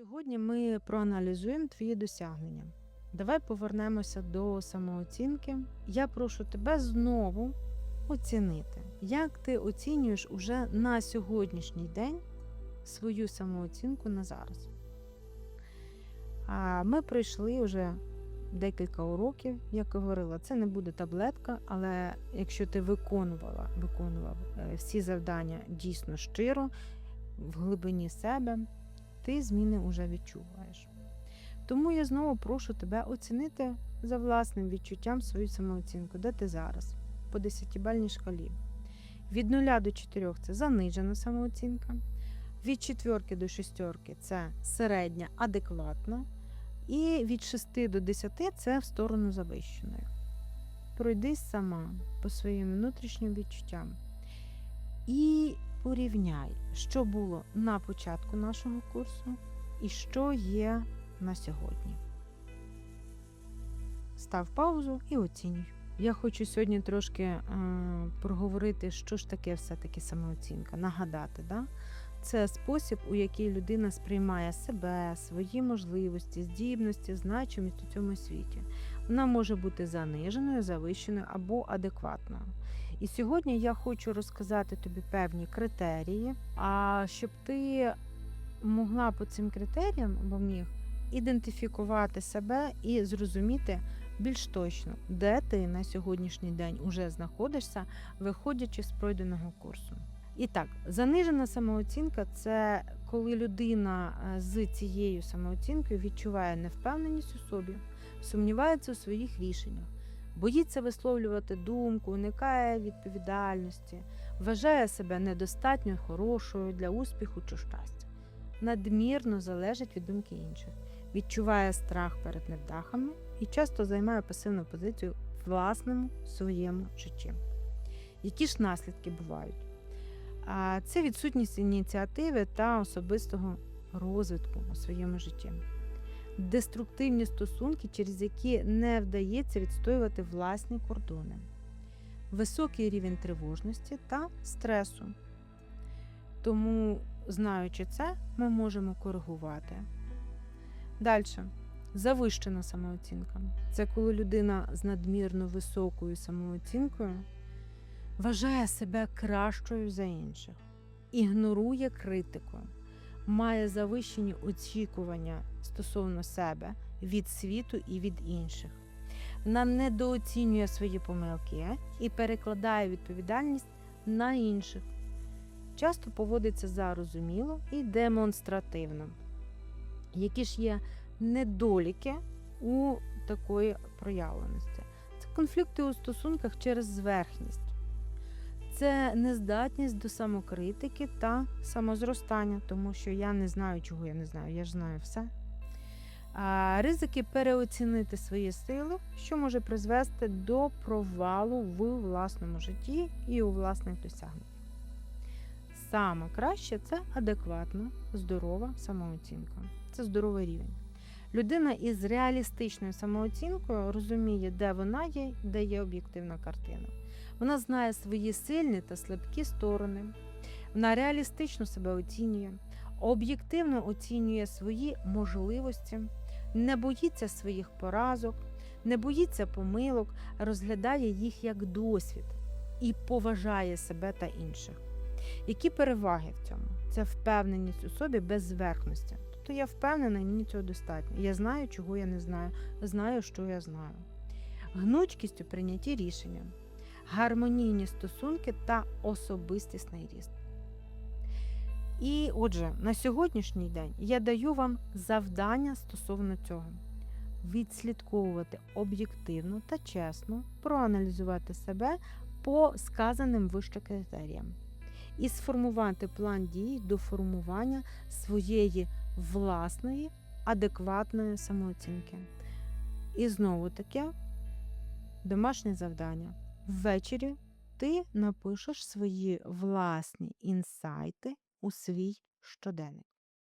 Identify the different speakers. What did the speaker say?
Speaker 1: Сьогодні ми проаналізуємо твої досягнення. Давай повернемося до самооцінки. Я прошу тебе знову оцінити, як ти оцінюєш уже на сьогоднішній день свою самооцінку на зараз. А ми пройшли вже декілька уроків, як говорила, це не буде таблетка, але якщо ти виконувала, виконував е, всі завдання дійсно щиро, в глибині себе, ти зміни вже відчуваєш. Тому я знову прошу тебе оцінити за власним відчуттям свою самооцінку, де ти зараз, по 10-бальній шкалі. Від 0 до 4 це занижена самооцінка, від 4 до 6 це середня, адекватна, і від 6 до 10 це в сторону завищеної. Пройдись сама по своїм внутрішнім відчуттям. І порівняй, що було на початку нашого курсу і що є на сьогодні. Став паузу і оцінюй. Я хочу сьогодні трошки е, проговорити, що ж таке все-таки самооцінка, нагадати. Да? Це спосіб, у який людина сприймає себе, свої можливості, здібності, значимість у цьому світі. Вона може бути заниженою, завищеною або адекватною. І сьогодні я хочу розказати тобі певні критерії, а щоб ти могла по цим критеріям або міг ідентифікувати себе і зрозуміти більш точно, де ти на сьогоднішній день уже знаходишся, виходячи з пройденого курсу. І так, занижена самооцінка це коли людина е, з цією самооцінкою відчуває невпевненість у собі, сумнівається у своїх рішеннях, боїться висловлювати думку, уникає відповідальності, вважає себе недостатньо хорошою для успіху чи щастя, надмірно залежить від думки інших, відчуває страх перед невдахами і часто займає пасивну позицію в власному своєму житті. Які ж наслідки бувають? Це відсутність ініціативи та особистого розвитку у своєму житті, деструктивні стосунки, через які не вдається відстоювати власні кордони, високий рівень тривожності та стресу. Тому, знаючи це, ми можемо коригувати. Далі. Завищена самооцінка. Це коли людина з надмірно високою самооцінкою вважає себе кращою за інших, ігнорує критику, має завищені очікування стосовно себе від світу і від інших. Вона недооцінює свої помилки і перекладає відповідальність на інших. Часто поводиться зарозуміло і демонстративно. Які ж є недоліки у такої проявленості? Це конфлікти у стосунках через зверхність це нездатність до самокритики та самозростання, тому що я не знаю, чого я не знаю, я ж знаю все. А, Ризики переоцінити свої сили, що може призвести до провалу в власному житті і у власних досягненнях. Саме краще це адекватна, здорова самооцінка. Це здоровий рівень. Людина із реалістичною самооцінкою розуміє, де вона є, де є об'єктивна картина. Вона знає свої сильні та слабкі сторони, вона реалістично себе оцінює, об'єктивно оцінює свої можливості, не боїться своїх поразок, не боїться помилок, розглядає їх як досвід і поважає себе та інших. Які переваги в цьому? Це впевненість у собі без зверхності. Тобто я впевнена, і мені цього достатньо. Я знаю, чого я не знаю, знаю, що я знаю. Гнучкість у прийнятті рішення гармонійні стосунки та особистісний ріст. І отже, на сьогоднішній день я даю вам завдання стосовно цього: відслідковувати об'єктивно та чесно, проаналізувати себе по сказаним вище критеріям і сформувати план дій до формування своєї власної адекватної самооцінки. І знову таке домашнє завдання. Ввечері ти напишеш свої власні інсайти у свій щоденник.